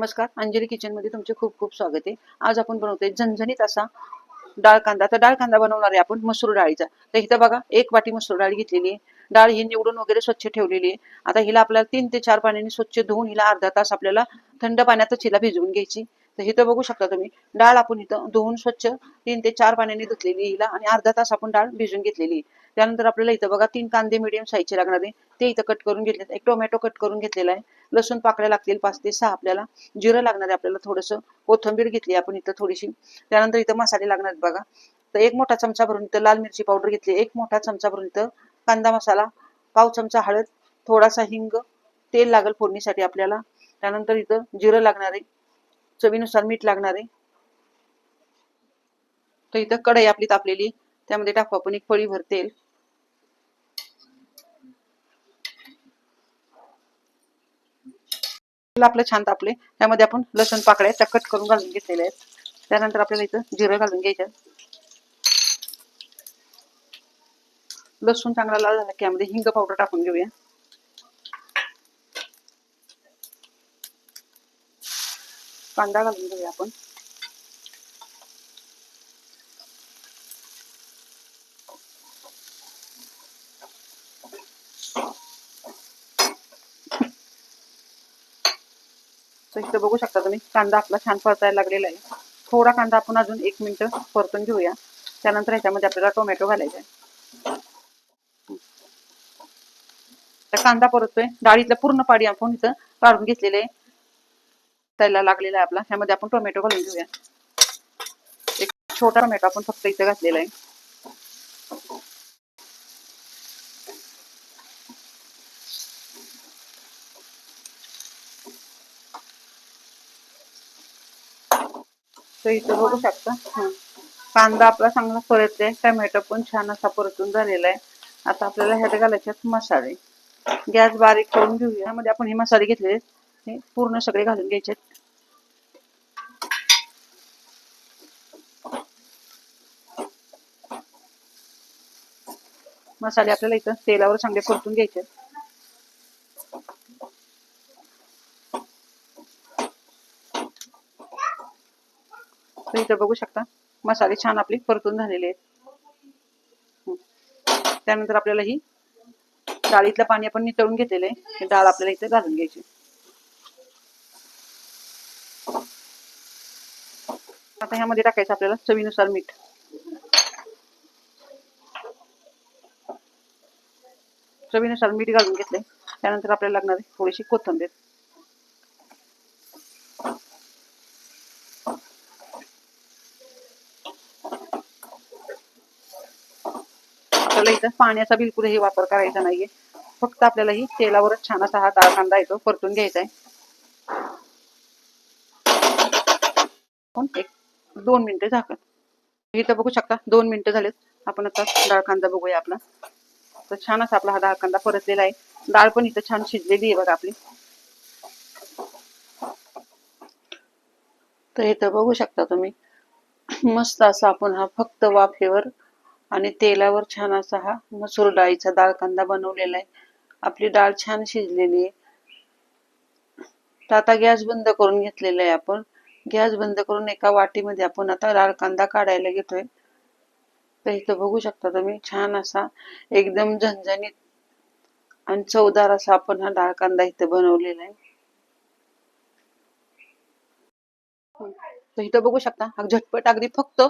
नमस्कार अंजली किचनमध्ये तुमचे खूप खूप स्वागत आहे. आज आपण बनवतोय झणझणीत असा डाळ कांदा. तर डाळ कांदा बनवणार आहे आपण मसूर डाळीचा. तर इथं बघा एक वाटी मसूर डाळ घेतलेली आहे. डाळ ही निवडून वगैरे स्वच्छ ठेवलेली आहे. आता हिला आपल्याला तीन ते चार पाण्याने स्वच्छ धुवून हिला अर्धा तास आपल्याला थंड पाण्यातच हिला भिजवून घ्यायची. तर इथं बघू शकता तुम्ही. डाळ आपण इथं धुवून स्वच्छ तीन ते चार पाण्याने धुतलेली हिला आणि अर्धा तास आपण डाळ भिजून घेतलेली आहे. त्यानंतर आपल्याला इथं बघा तीन कांदे मिडियम साईजचे लागणार आहे. ते इथं कट करून घेतले एक टोमॅटो कट करून घेतलेला आहे. लसूण पाकळ्या लागतील पाच ते सहा आपल्याला. जिरं लागणार आहे आपल्याला थोडंसं. कोथिंबीर घेतली आपण इथं थोडीशी. त्यानंतर इथं मसाले लागणार आहेत बघा. तर एक मोठा चमचा भरून इथं लाल मिरची पावडर घेतली. एक मोठा चमचा भरून इथं कांदा मसाला पाव चमचा हळद थोडासा हिंग तेल लागेल फोडणीसाठी आपल्याला. त्यानंतर इथं जिरं लागणार आहे. चवीनुसार मीठ लागणार आहे. तर इथं कढई आपली तापलेली. त्यामध्ये टाकू आपण एक फळी भरतेल. तेल आपलं छान तापले. त्यामध्ये आपण लसूण पाकळ्या त्या कट करून घालून घेतलेल्या आहेत. त्यानंतर आपल्याला इथं जिरं घालून घ्यायचं लसूण चांगला लाल झाला की यामध्ये हिंग पावडर टाकून घेऊया. कांदा घालून घेऊया आपण. तर इथं बघू शकता तुम्ही कांदा आपला छान परतायला लागलेला आहे. थोडा कांदा आपण अजून एक मिनिट परतून घेऊया. त्यानंतर ह्याच्यामध्ये आपल्याला टोमॅटो घालायचा आहे. कांदा परततोय. डाळीतलं पूर्ण पाणी आपण इथं काढून घेतलेलं आहे. त्याला लागलेला आहे आपला. ह्यामध्ये आपण टोमॅटो घालून घेऊया. एक छोटा टोमॅटो आपण फक्त इथं घातलेला आहे. तर इथं बघू शकता. कांदा आपला चांगला परतलाय. टमॅटो पण छान असा परतून झालेला आहे. आता आपल्याला ह्यात घालायचे मसाले. गॅस बारीक करून घेऊया. यामध्ये आपण हे मसाले घेतले हे पूर्ण सगळे घालून घ्यायचे मसाले आपल्याला इथं तेलावर चांगले परतून घ्यायचे तर इथं बघू शकता. मसाले छान आपले परतून झालेले आहेत. त्यानंतर आपल्याला ही डाळीतलं पाणी आपण नितळून घेतलेलं आहे. डाळ आपल्याला इथे घालून घ्यायची. आता ह्यामध्ये टाकायचं आपल्याला चवीनुसार मीठ. चवीनुसार मीठ घालून घेतलंय. त्यानंतर आपल्याला लागणार आहे थोडीशी कोथंबीर. करायचा. इथं पाण्याचा बिलकुलही वापर करायचा नाहीये. फक्त आपल्याला ही तेलावरच छान असा हा डाळ कांदा येतो परतून घ्यायचा आहे एक दोन मिनिटं झाकण. इथं बघू शकता दोन मिनिटं झालेत. आपण आता डाळ कांदा बघूया आपला. तर छान असा आपला हा डाळ कांदा परतलेला आहे. डाळ पण इथं छान शिजलेली आहे बघा आपली. तर इथं बघू शकता तुम्ही. मस्त असा आपण हा फक्त वाफेवर आणि तेलावर छान असा हा मसूर डाळीचा डाळ कांदा बनवलेला आहे. आपली डाळ छान शिजलेली आहे. तर आता गॅस बंद करून घेतलेला आहे आपण. गॅस बंद करून एका वाटीमध्ये आपण आता डाळ कांदा काढायला घेतोय. तर इथं बघू शकता तुम्ही छान असा एकदम झणझणीत आणि चवदार असा आपण हा डाळ कांदा इथं बनवलेला आहे. तर इथं बघू शकता हा झटपट अगदी फक्त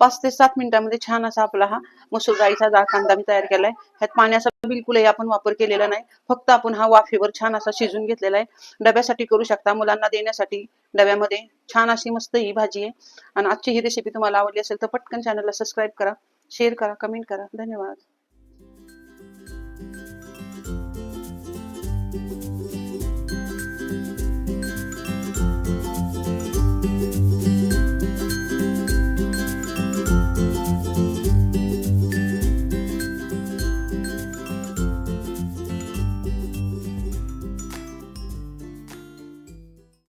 पाच ते सात मिनिटांमध्ये छान असा आपला हा मसूर डाळीचा डाळ कांदा मी तयार केलाय. ह्यात पाण्याचा बिलकुलही आपण वापर केलेला नाही. फक्त आपण हा वाफेवर छान असा शिजून घेतलेला आहे. डब्यासाठी करू शकता मुलांना देण्यासाठी डब्यामध्ये छान अशी मस्त ही भाजी आहे. आणि आजची ही रेसिपी तुम्हाला आवडली असेल तर पटकन चॅनलला सबस्क्राईब करा शेअर करा कमेंट करा. धन्यवाद.